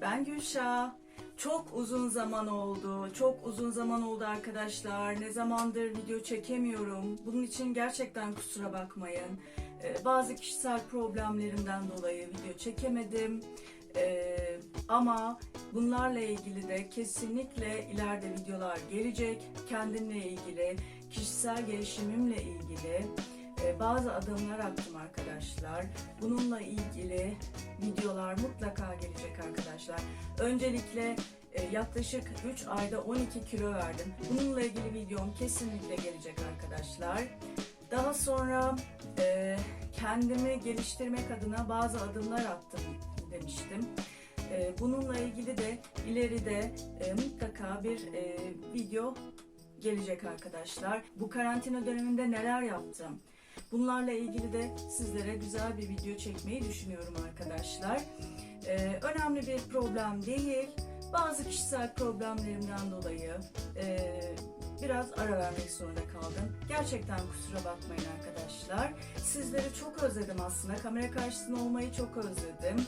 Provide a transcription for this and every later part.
Ben Gülşah. Çok uzun zaman oldu. Çok uzun zaman oldu arkadaşlar. Ne zamandır video çekemiyorum. Bunun için gerçekten kusura bakmayın. Ee, bazı kişisel problemlerimden dolayı video çekemedim. Ee, ama bunlarla ilgili de kesinlikle ileride videolar gelecek. Kendimle ilgili, kişisel gelişimimle ilgili bazı adımlar attım arkadaşlar. Bununla ilgili videolar mutlaka gelecek arkadaşlar. Öncelikle e, yaklaşık 3 ayda 12 kilo verdim. Bununla ilgili videom kesinlikle gelecek arkadaşlar. Daha sonra e, kendimi geliştirmek adına bazı adımlar attım demiştim. E, bununla ilgili de ileride mutlaka bir video gelecek arkadaşlar. Bu karantina döneminde neler yaptım? Bunlarla ilgili de sizlere güzel bir video çekmeyi düşünüyorum arkadaşlar. Ee, önemli bir problem değil. Bazı kişisel problemlerimden dolayı e, biraz ara vermek zorunda kaldım. Gerçekten kusura bakmayın arkadaşlar. Sizleri çok özledim aslında. Kamera karşısında olmayı çok özledim.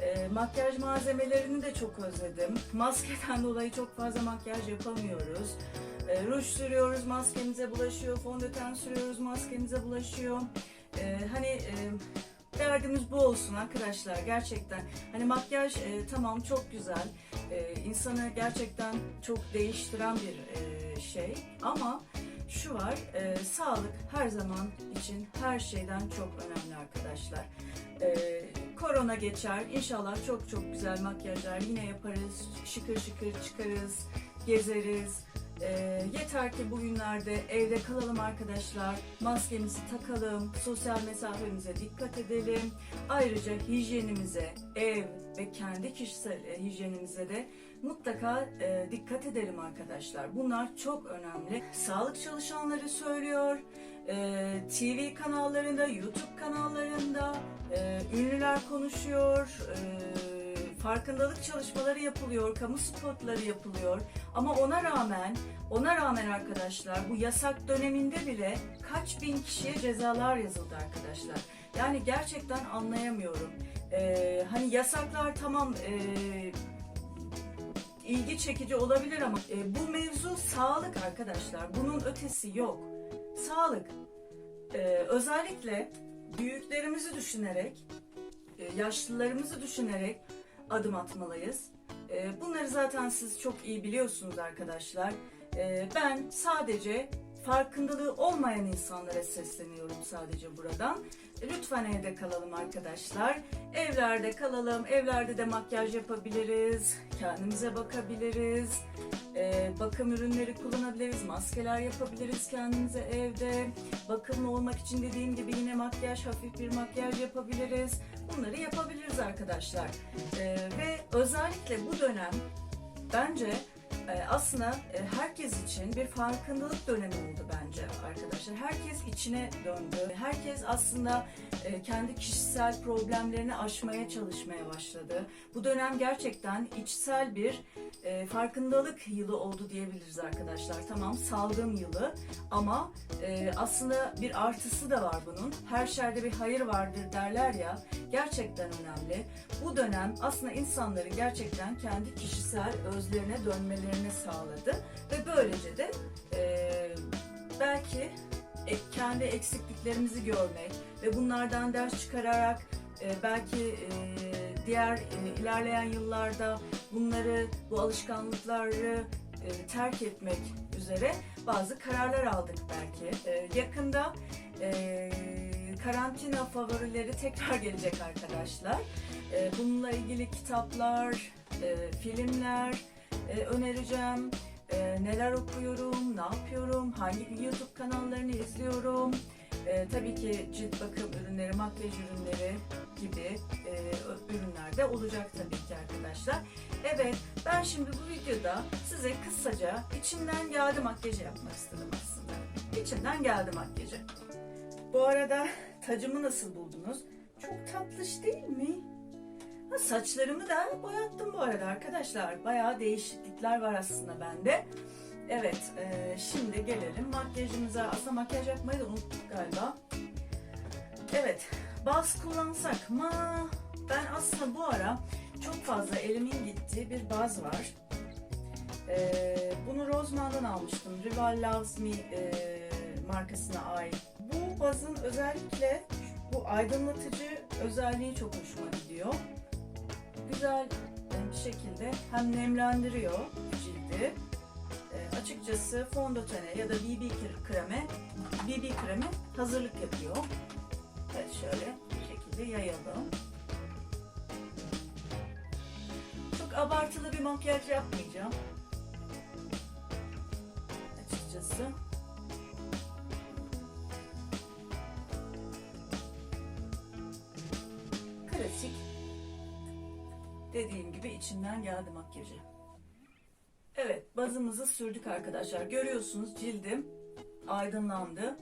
E, makyaj malzemelerini de çok özledim. Maskeden dolayı çok fazla makyaj yapamıyoruz. E, ruj sürüyoruz, maskemize bulaşıyor. Fondöten sürüyoruz, maskemize bulaşıyor. E, hani e, derdimiz bu olsun arkadaşlar gerçekten. Hani makyaj e, tamam çok güzel. E, insanı gerçekten çok değiştiren bir e, şey. Ama şu var, e, sağlık her zaman için her şeyden çok önemli arkadaşlar. E, korona geçer, inşallah çok çok güzel makyajlar yine yaparız, şıkır şıkır çıkarız, gezeriz. E, yeter ki bugünlerde evde kalalım arkadaşlar, maskemizi takalım, sosyal mesafemize dikkat edelim. Ayrıca hijyenimize, ev ve kendi kişisel e, hijyenimize de mutlaka e, dikkat edelim arkadaşlar. Bunlar çok önemli. Sağlık çalışanları söylüyor, e, TV kanallarında, YouTube kanallarında e, ünlüler konuşuyor, e, farkındalık çalışmaları yapılıyor, kamu spotları yapılıyor. Ama ona rağmen, ona rağmen arkadaşlar bu yasak döneminde bile kaç bin kişiye cezalar yazıldı arkadaşlar. Yani gerçekten anlayamıyorum. E, hani yasaklar tamam e, ilgi çekici olabilir ama e, bu mevzu sağlık arkadaşlar. Bunun ötesi yok. Sağlık. E, özellikle büyüklerimizi düşünerek, e, yaşlılarımızı düşünerek adım atmalıyız. E, bunları zaten siz çok iyi biliyorsunuz arkadaşlar. E, ben sadece farkındalığı olmayan insanlara sesleniyorum sadece buradan. Lütfen evde kalalım arkadaşlar. Evlerde kalalım. Evlerde de makyaj yapabiliriz. Kendimize bakabiliriz. Ee, bakım ürünleri kullanabiliriz. Maskeler yapabiliriz kendimize evde. Bakımlı olmak için dediğim gibi yine makyaj, hafif bir makyaj yapabiliriz. Bunları yapabiliriz arkadaşlar. Ee, ve özellikle bu dönem bence aslında e, herkes için bir farkındalık dönemi oldu bence arkadaşlar. Herkes içine döndü. Herkes aslında e, kendi kişisel problemlerini aşmaya çalışmaya başladı. Bu dönem gerçekten içsel bir e, farkındalık yılı oldu diyebiliriz arkadaşlar. Tamam salgın yılı ama e, aslında bir artısı da var bunun. Her şerde bir hayır vardır derler ya. Gerçekten önemli. Bu dönem aslında insanların gerçekten kendi kişisel özlerine dönmelerini sağladı ve böylece de e, belki e, kendi eksikliklerimizi görmek ve bunlardan ders çıkararak e, belki e, diğer e, ilerleyen yıllarda bunları bu alışkanlıkları e, terk etmek üzere bazı kararlar aldık belki. E, yakında e, karantina favorileri tekrar gelecek arkadaşlar. E, bununla ilgili kitaplar, e, filmler e, önereceğim. E, neler okuyorum, ne yapıyorum, hangi YouTube kanallarını izliyorum. E, tabii ki cilt bakım ürünleri, makyaj ürünleri gibi e, ürünler de olacak tabii ki arkadaşlar. Evet, ben şimdi bu videoda size kısaca içimden geldi makyajı yapmak istedim aslında. İçimden geldi makyajı. Bu arada tacımı nasıl buldunuz? Çok tatlış değil mi? Ha, saçlarımı da boyattım bu arada arkadaşlar. Bayağı değişiklikler var aslında bende. Evet, e, şimdi gelelim makyajımıza. Aslında makyaj yapmayı da unuttuk galiba. Evet, baz kullansak mı? Ben aslında bu ara çok fazla elimin gittiği bir baz var. Ee, bunu Roseman'dan almıştım. Rival Loves Me e, markasına ait. Bu bazın özellikle bu aydınlatıcı özelliği çok hoşuma gidiyor. Güzel e, bir şekilde hem nemlendiriyor cildi. E, açıkçası fondötene ya da BB kre- kreme BB kremi hazırlık yapıyor. Evet şöyle bir şekilde yayalım. Çok abartılı bir makyaj yapmayacağım. Açıkçası. Dediğim gibi içinden geldi makyajı. Evet, bazımızı sürdük arkadaşlar. Görüyorsunuz cildim aydınlandı.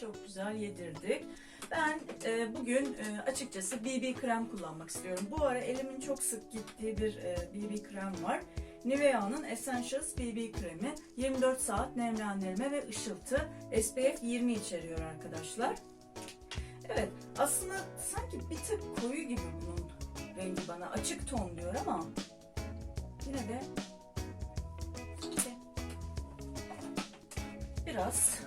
Çok güzel yedirdik. Ben e, bugün e, açıkçası BB krem kullanmak istiyorum. Bu ara elimin çok sık gittiği bir e, BB krem var. Nivea'nın Essentials BB kremi 24 saat nemlendirme ve ışıltı SPF 20 içeriyor arkadaşlar. Evet aslında sanki bir tık koyu gibi bunun rengi bana açık ton diyor ama yine de biraz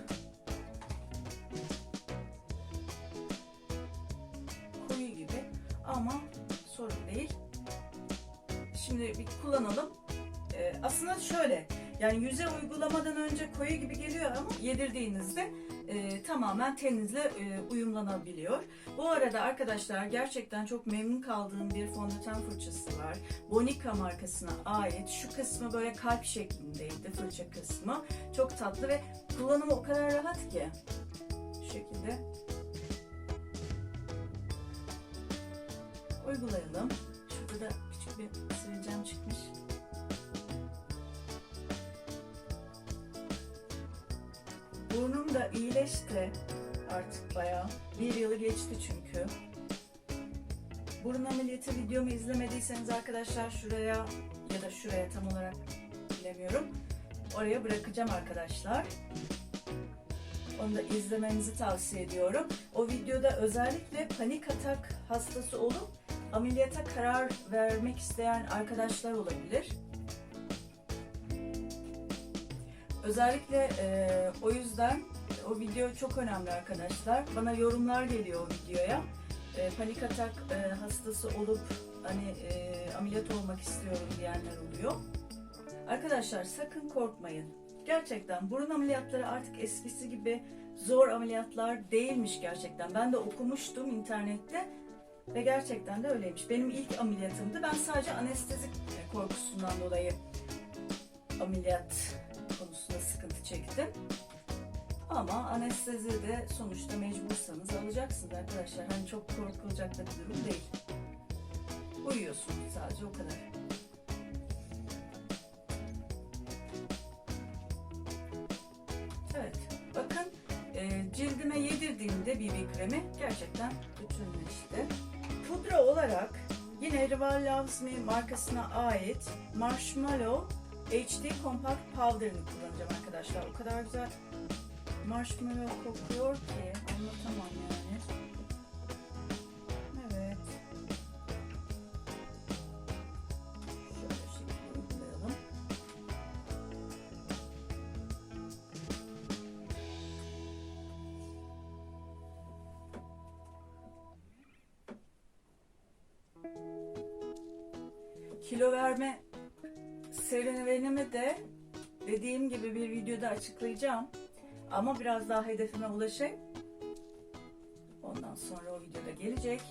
koyu gibi ama sorun değil. Şimdi bir kullanalım. Ee, aslında şöyle yani yüze uygulamadan önce koyu gibi geliyor ama yedirdiğinizde e, tamamen teninizle e, uyumlanabiliyor. Bu arada arkadaşlar gerçekten çok memnun kaldığım bir fondöten fırçası var. Bonica markasına ait. Şu kısmı böyle kalp şeklindeydi fırça kısmı. Çok tatlı ve kullanımı o kadar rahat ki. Şu şekilde. Uygulayalım. Şurada da küçük bir sivilcem çıkmış. Da iyileşti artık bayağı. Bir yılı geçti çünkü. Burun ameliyatı videomu izlemediyseniz arkadaşlar şuraya ya da şuraya tam olarak bilemiyorum. Oraya bırakacağım arkadaşlar. Onu da izlemenizi tavsiye ediyorum. O videoda özellikle panik atak hastası olup ameliyata karar vermek isteyen arkadaşlar olabilir. Özellikle e, o yüzden o video çok önemli arkadaşlar. Bana yorumlar geliyor o videoya. E, panik atak e, hastası olup hani e, ameliyat olmak istiyorum diyenler oluyor. Arkadaşlar sakın korkmayın. Gerçekten burun ameliyatları artık eskisi gibi zor ameliyatlar değilmiş gerçekten. Ben de okumuştum internette ve gerçekten de öyleymiş. Benim ilk ameliyatımdı. Ben sadece anestezik korkusundan dolayı ameliyat konusunda sıkıntı çektim. Ama anestezi de sonuçta mecbursanız alacaksınız arkadaşlar. Hani çok korkulacak da bir durum değil. Uyuyorsunuz sadece o kadar. Evet. Bakın e, cildime yedirdiğimde BB kremi gerçekten bütünleşti. Pudra olarak yine Rival Loves Me markasına ait Marshmallow HD Compact Powder'ını kullanacağım arkadaşlar. O kadar güzel marshmallow kokuyor ki anlatamam yani. Evet. Şöyle şekilde uygulayalım. Kilo verme serüvenimi de dediğim gibi bir videoda açıklayacağım. Ama biraz daha hedefime ulaşayım. Ondan sonra o videoda gelecek.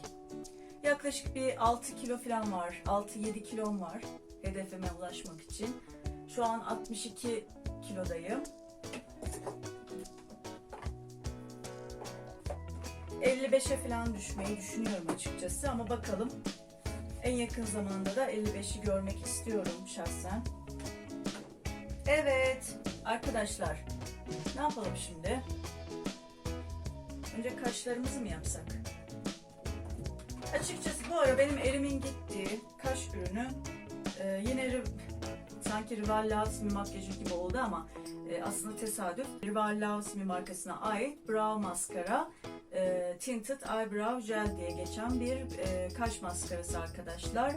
Yaklaşık bir 6 kilo falan var. 6-7 kilom var hedefime ulaşmak için. Şu an 62 kilodayım. 55'e falan düşmeyi düşünüyorum açıkçası ama bakalım. En yakın zamanda da 55'i görmek istiyorum şahsen. Evet arkadaşlar ne yapalım şimdi? Önce kaşlarımızı mı yapsak? Açıkçası bu ara benim elimin gittiği kaş ürünü e, yine sanki Rival Me makyajı gibi oldu ama e, aslında tesadüf. Rival Me markasına ait Brow Mascara. E, e, Tinted Eyebrow Gel diye geçen bir e, kaş maskarası arkadaşlar.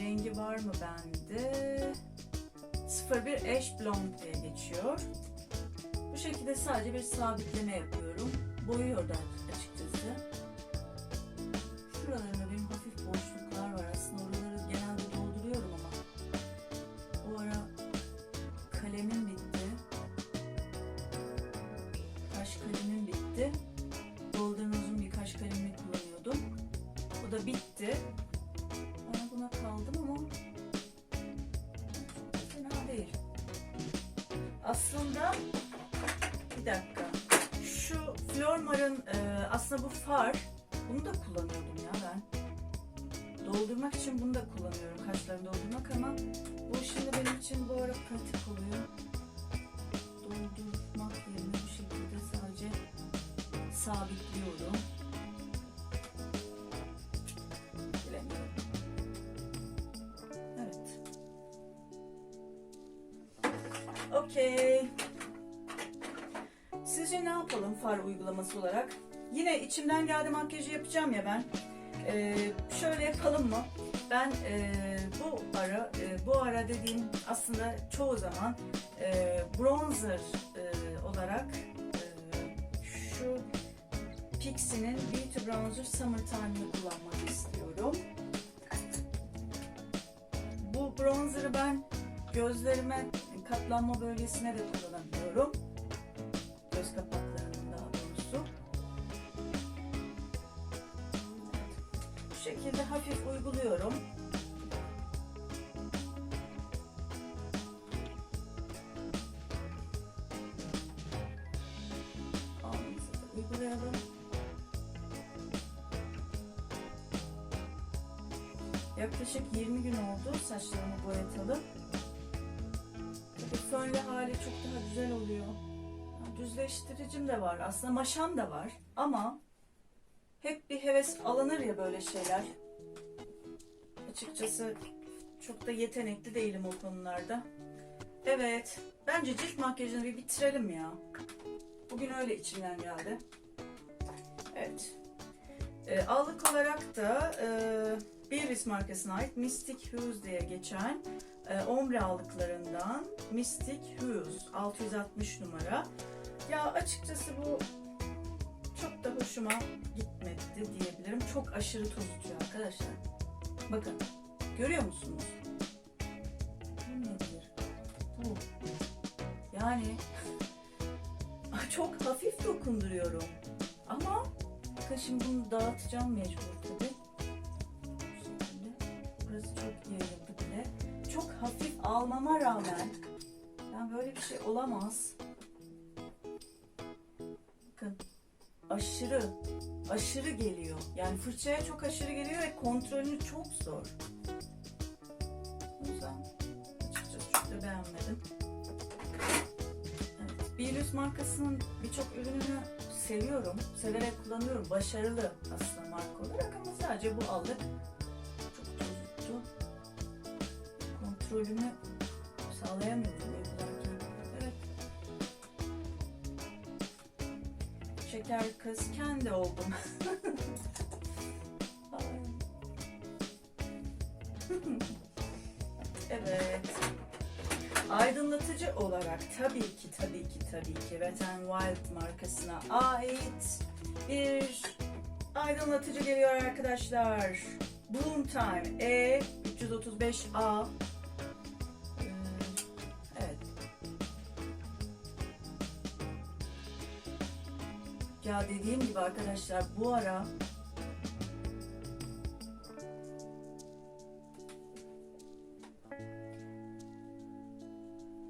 Rengi var mı bende? 01 Ash Blonde diye geçiyor. Bu şekilde sadece bir sabitleme yapıyorum. Boyuyor da açıkçası. Şuralarında benim hafif boşluklar var. Aslında oraları genelde dolduruyorum ama o ara kalemim bitti. Kaş kalemim bitti. Golden uzun bir kaş kalemini kullanıyordum. O da bitti. Bana buna kaldım ama fena değil. Aslında Flormar'ın e, aslında bu far. Bunu da kullanıyordum ya ben. Doldurmak için bunu da kullanıyorum. Kaşlarını doldurmak ama bu şimdi benim için bu ara pratik oluyor. Doldurmak yerine bu şekilde sadece sabitliyorum. Bilemiyorum. Evet. Okey. Sizce ne yapalım far uygulaması olarak? Yine içimden geldi makyajı yapacağım ya ben. Ee, şöyle yapalım mı? Ben e, bu ara, e, bu ara dediğim aslında çoğu zaman e, bronzer e, olarak e, şu Pixie'nin Beauty Bronzer Summertime'ını kullanmak istiyorum. Bu bronzer'ı ben gözlerime katlanma bölgesine de kullanabiliyorum. Düzleştiricim de var. Aslında maşam da var. Ama hep bir heves alınır ya böyle şeyler. Açıkçası çok da yetenekli değilim o konularda. Evet. Bence cilt makyajını bir bitirelim ya. Bugün öyle içimden geldi. Evet. E, allık olarak da e, Beavis markasına ait Mystic Hues diye geçen e, ombre aldıklarından Mystic Hues 660 numara. Ya açıkçası bu çok da hoşuma gitmedi diyebilirim. Çok aşırı toz tutuyor arkadaşlar. Bakın görüyor musunuz? Bu nedir? Bu. Yani çok hafif dokunduruyorum. Ama şimdi bunu dağıtacağım mecbur tabii. Burası çok yayıldı bile. Çok hafif almama rağmen yani böyle bir şey olamaz. Aşırı aşırı geliyor. Yani fırçaya çok aşırı geliyor ve kontrolünü çok zor. O yüzden açıkçası çok da beğenmedim. Evet, Bilus markasının birçok ürününü seviyorum. Severek kullanıyorum. Başarılı aslında marka olarak ama sadece bu aldık. Çok tozuttu. Kontrolünü sağlayamıyorum şeker kız kendi oldum. evet. Aydınlatıcı olarak tabii ki tabii ki tabii ki Wet n Wild markasına ait bir aydınlatıcı geliyor arkadaşlar. Bloom Time E335A Ya dediğim gibi arkadaşlar bu ara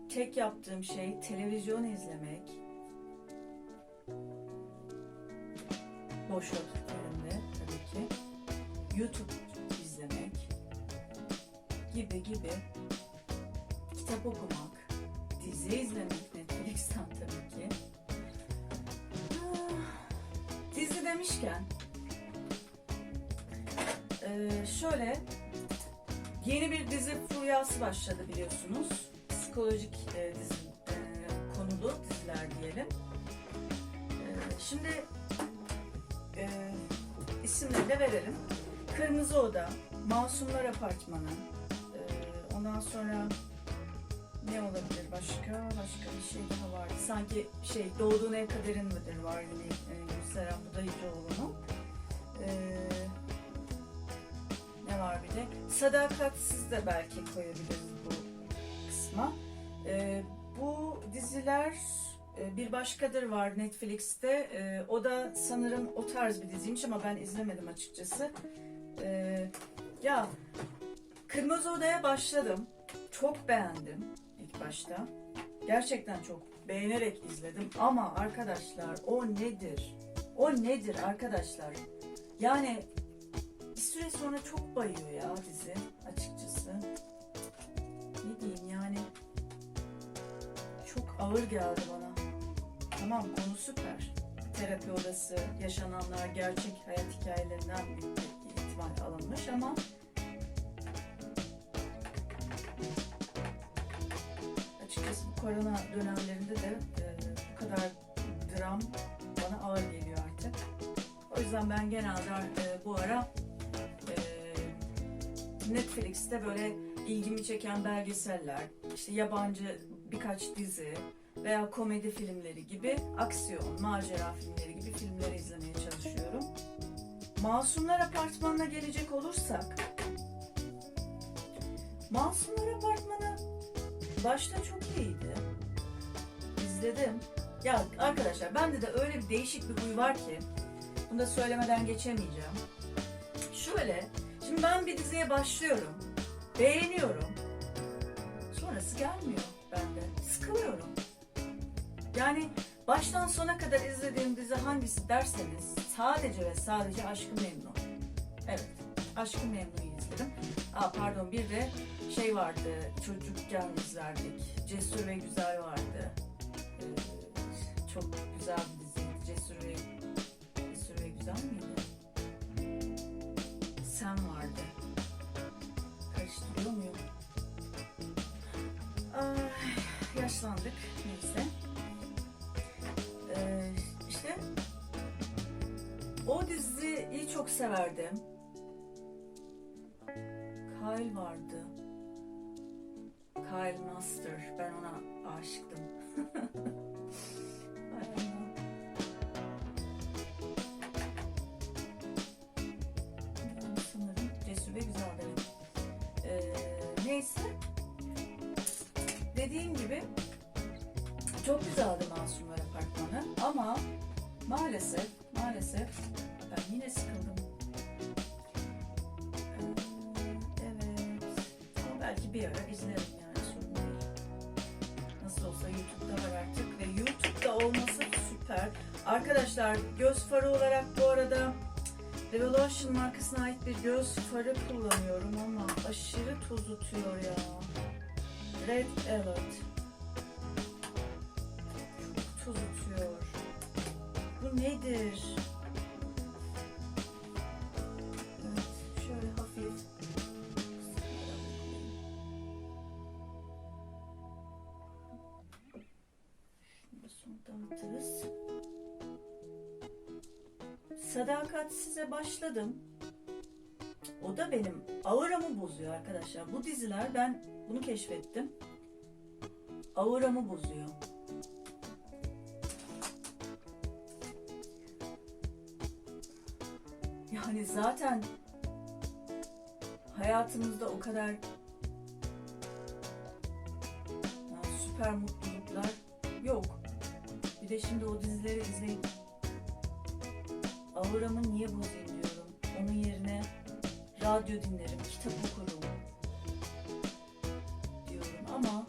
tek yaptığım şey televizyon izlemek. Boş vakitlerimde tabii ki. YouTube izlemek gibi gibi. Kitap okumak, dizi izlemek Netflix'ten tabii ki. Demişken eee, şöyle yeni bir dizi furyası başladı biliyorsunuz. Psikolojik e, dizi, e, konulu diziler diyelim. E, şimdi isimleri de verelim. Kırmızı Oda, Masumlar Apartmanı, e, ondan sonra ne olabilir başka? Başka bir şey daha vardı. Sanki şey Doğduğun Ev Kaderin midir var yine e, Gülseren Budayıcıoğlu'nun. E, ne var bir de? Sadakatsiz de belki koyabiliriz bu kısma. E, bu diziler e, bir başkadır var Netflix'te. E, o da sanırım o tarz bir diziymiş ama ben izlemedim açıkçası. E, ya Kırmızı Oda'ya başladım. Çok beğendim ilk başta. Gerçekten çok beğenerek izledim ama arkadaşlar o nedir? O nedir arkadaşlar? Yani bir süre sonra çok bayıyor ya dizi açıkçası. Ne diyeyim yani çok ağır geldi bana. Tamam konu süper. Terapi odası, yaşananlar gerçek hayat hikayelerinden bir ihtimal alınmış ama açıkçası bu korona dönemlerinde de e, bu kadar dram bana ağır geliyor artık. O yüzden ben genelde e, bu ara e, Netflix'te böyle ilgimi çeken belgeseller, işte yabancı birkaç dizi veya komedi filmleri gibi aksiyon, macera filmleri gibi filmleri izlemeye çalışıyorum. Masumlar Apartmanı'na gelecek olursak Masumlar Apartmanı başta çok iyiydi. İzledim. Ya arkadaşlar bende de öyle bir değişik bir huy var ki bunu da söylemeden geçemeyeceğim. Şöyle, şimdi ben bir diziye başlıyorum. Beğeniyorum. Sonrası gelmiyor bende. Sıkılıyorum. Yani baştan sona kadar izlediğim dizi hangisi derseniz sadece ve sadece Aşkı Memnu. Evet, Aşkı Memnu'yu izledim. Aa, pardon bir de şey vardı, çocukken izlerdik. Cesur ve Güzel vardı. Ee, çok güzel bir diziydi. Cesur ve, Cesur ve Güzel miydi? Sen vardı. Karıştırıyor muyum? Ay, yaşlandık. Neyse. Ee, işte o diziyi çok severdim. Kyle vardı. Kyle Master. Ben ona aşıktım. Sanırım cesur ve güzel. Ee, neyse. Dediğim gibi çok güzeldi Masumlar Apartmanı ama maalesef maalesef Arkadaşlar göz farı olarak bu arada Revolution markasına ait bir göz farı kullanıyorum ama aşırı tozutuyor ya. Red Alert. Çok tozutuyor. Bu nedir? Sadakatsiz'e başladım. O da benim auramı bozuyor arkadaşlar. Bu diziler ben bunu keşfettim. Auramı bozuyor. Yani zaten hayatımızda o kadar süper mutluluklar yok. Bir de şimdi o dizileri izleyip auramı niye bozayım diyorum. Onun yerine radyo dinlerim, kitap okurum diyorum ama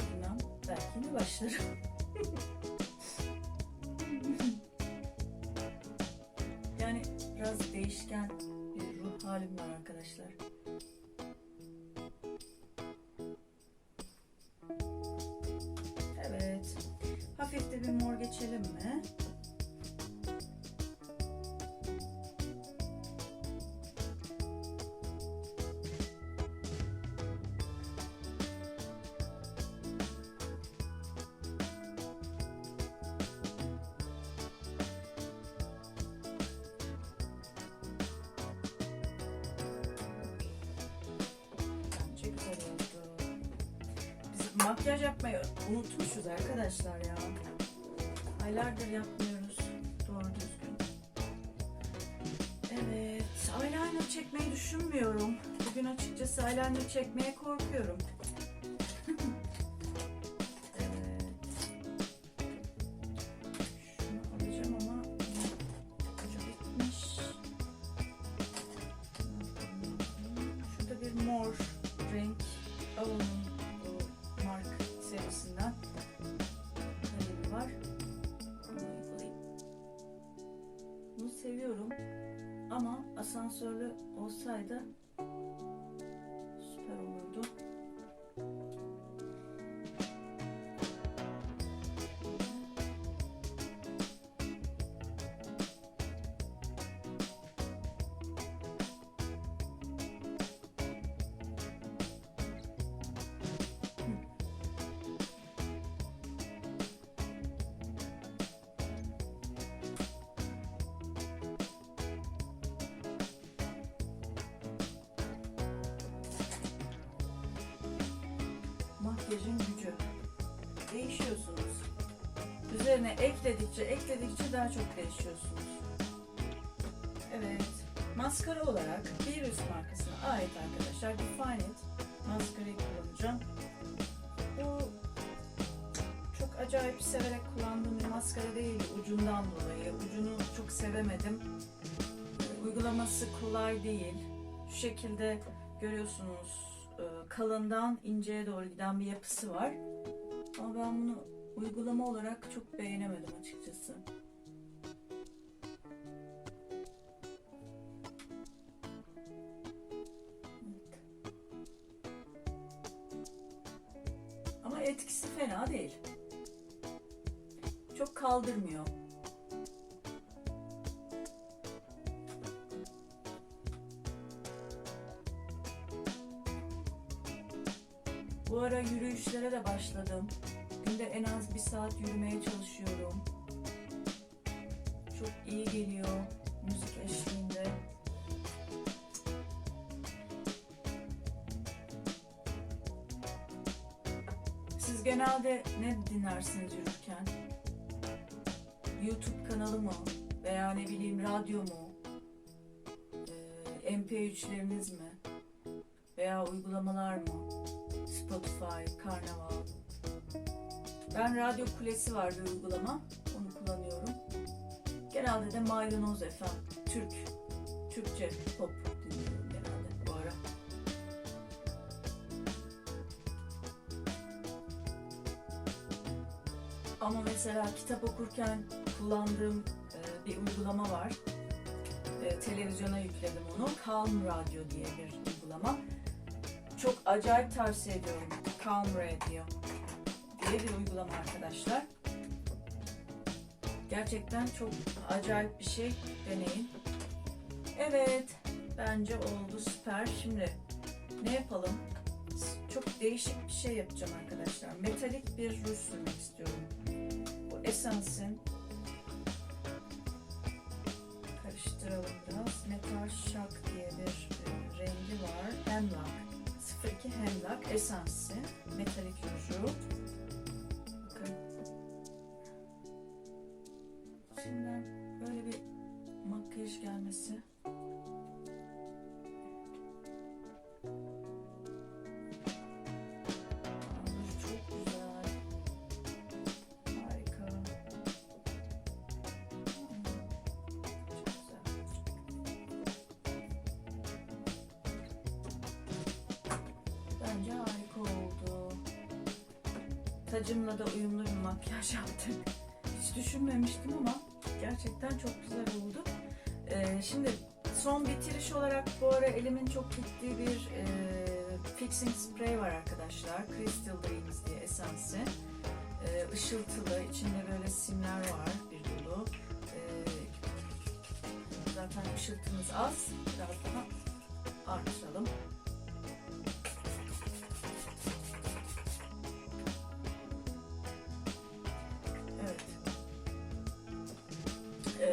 bilmem belki yine başlarım. yani biraz değişken bir ruh halim var arkadaşlar. Evet. Hafif de bir mor geçelim mi? Makyaj yapmayı unutmuşuz arkadaşlar ya. Aylardır yapmıyoruz doğru düzgün. Evet, eyeliner çekmeyi düşünmüyorum. Bugün açıkçası eyeliner çekmeye korkuyorum. Asansörlü olsaydı Makyajın gücü. Değişiyorsunuz. Üzerine ekledikçe ekledikçe daha çok değişiyorsunuz. Evet. Maskara olarak bir üst markasına ait arkadaşlar Define It maskarayı kullanacağım. Bu çok acayip severek kullandığım bir maskara değil ucundan dolayı. Ucunu çok sevemedim. Uygulaması kolay değil. Şu şekilde görüyorsunuz kalından inceye doğru giden bir yapısı var. Ama ben bunu uygulama olarak çok beğenemedim açıkçası. Evet. Ama etkisi fena değil. Çok kaldırmıyor. Bu ara yürüyüşlere de başladım. Günde en az bir saat yürümeye çalışıyorum. Çok iyi geliyor müzik eşliğinde. Siz genelde ne dinlersiniz yürürken? YouTube kanalı mı? Veya ne bileyim radyo mu? Ee, MP3'leriniz mi? Veya uygulamalar mı? Spotify, Karnaval. Ben Radyo Kulesi var bir uygulama. Onu kullanıyorum. Genelde de Maydanoz FM, Türk, Türkçe pop dinliyorum genelde bu ara. Ama mesela kitap okurken kullandığım e, bir uygulama var. E, televizyona yükledim onu. Calm Radio diye bir uygulama. Çok acayip tavsiye ediyorum. Calm Radio diye bir uygulama arkadaşlar. Gerçekten çok acayip bir şey. Deneyin. Evet. Bence oldu süper. Şimdi ne yapalım? Çok değişik bir şey yapacağım arkadaşlar. Metalik bir ruj sürmek istiyorum. Bu Essence'in karıştıralım biraz. Metal Shock diye bir e, rengi var. Hemlock. 02 Hemlock Essence'in metalik ruju. Bakın. Şimdiden böyle bir makyaj gelmesi. Tacımla da uyumlu bir makyaj yaptık. Hiç düşünmemiştim ama gerçekten çok güzel oldu. Ee, şimdi son bitiriş olarak bu ara elimin çok gittiği bir e, fixing spray var arkadaşlar. Crystal Dreams diye esansı. Ee, ışıltılı, içinde böyle simler var bir dolu. Ee, zaten ışıltımız az. Biraz daha artıralım.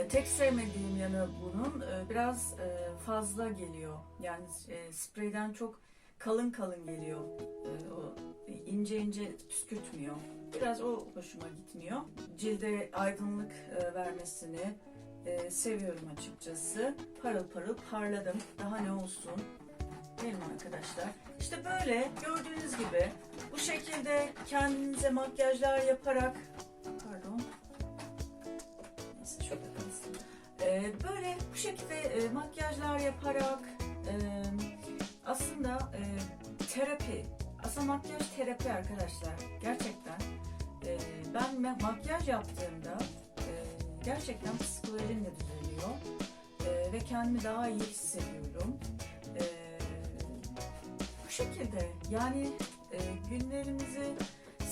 Tek sevmediğim yanı bunun e, biraz e, fazla geliyor. Yani e, spreyden çok kalın kalın geliyor. O ince ince püskürtmüyor. Biraz o hoşuma gitmiyor. Cilde aydınlık vermesini seviyorum açıkçası. Parıl parıl parladım. Daha ne olsun? Mi arkadaşlar? İşte böyle gördüğünüz gibi bu şekilde kendinize makyajlar yaparak Ee, böyle bu şekilde e, makyajlar yaparak e, aslında e, terapi aslında makyaj terapi arkadaşlar gerçekten e, ben ma- makyaj yaptığımda e, gerçekten psikolojim de düzeliyor E, ve kendimi daha iyi hissediyorum. E, bu şekilde yani e, günlerimizi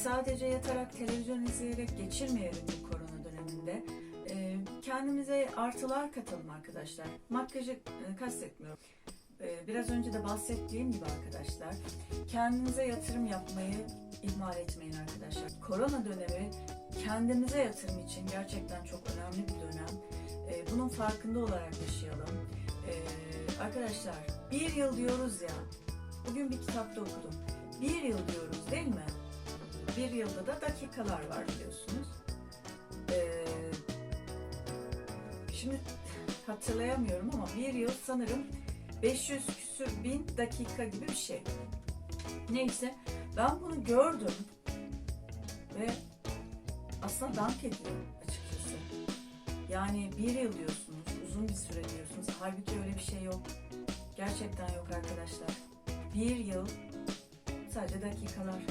sadece yatarak televizyon izleyerek geçirmeyelim bu korona döneminde. Kendimize artılar katalım arkadaşlar. Makyajı e, kastetmiyorum. E, biraz önce de bahsettiğim gibi arkadaşlar kendinize yatırım yapmayı ihmal etmeyin arkadaşlar. Korona dönemi kendimize yatırım için gerçekten çok önemli bir dönem. E, bunun farkında olarak yaşayalım. Arkadaşlar bir yıl diyoruz ya, bugün bir kitapta okudum. Bir yıl diyoruz değil mi? Bir yılda da dakikalar var biliyorsunuz. Şimdi hatırlayamıyorum ama bir yıl sanırım 500 küsür bin dakika gibi bir şey. Neyse ben bunu gördüm ve aslında dank ediyor açıkçası. Yani bir yıl diyorsunuz, uzun bir süre diyorsunuz. Halbuki öyle bir şey yok. Gerçekten yok arkadaşlar. Bir yıl sadece dakikalar.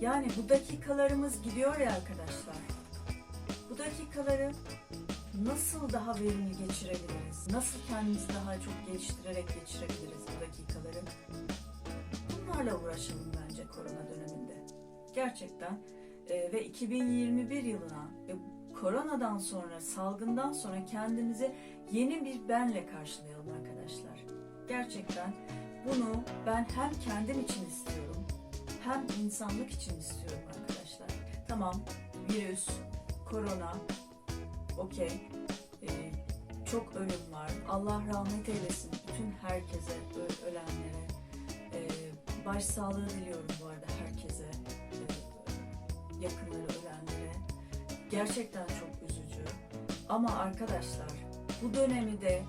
Yani bu dakikalarımız gidiyor ya arkadaşlar. Bu dakikaları nasıl daha verimli geçirebiliriz? Nasıl kendimizi daha çok geliştirerek geçirebiliriz bu dakikaları? Bunlarla uğraşalım bence korona döneminde. Gerçekten e, ve 2021 yılına ve koronadan sonra, salgından sonra kendimizi yeni bir benle karşılayalım arkadaşlar. Gerçekten bunu ben hem kendim için istiyorum hem insanlık için istiyorum arkadaşlar. Tamam virüs, korona, okey. Ee, çok ölüm var. Allah rahmet eylesin bütün herkese, ölenlere. Ee, başsağlığı diliyorum bu arada herkese, ee, yakınları ölenlere. Gerçekten çok üzücü. Ama arkadaşlar bu dönemi de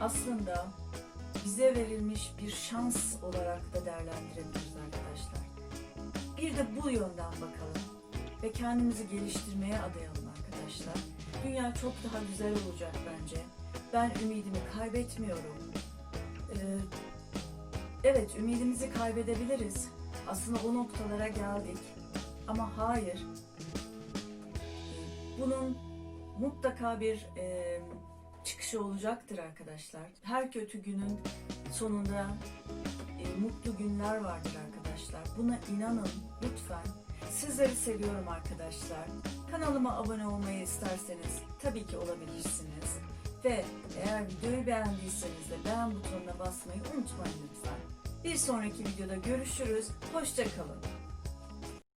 aslında bize verilmiş bir şans olarak da değerlendirebiliriz arkadaşlar. Bir de bu yönden bakalım ve kendimizi geliştirmeye adayalım arkadaşlar. Dünya çok daha güzel olacak bence. Ben ümidimi kaybetmiyorum. Ee, evet ümidimizi kaybedebiliriz. Aslında o noktalara geldik. Ama hayır. Bunun mutlaka bir e, çıkışı olacaktır arkadaşlar. Her kötü günün sonunda e, mutlu günler vardır arkadaşlar. Buna inanın lütfen. Sizleri seviyorum arkadaşlar. Kanalıma abone olmayı isterseniz tabii ki olabilirsiniz. Ve eğer videoyu beğendiyseniz de beğen butonuna basmayı unutmayın lütfen. Bir sonraki videoda görüşürüz. Hoşçakalın.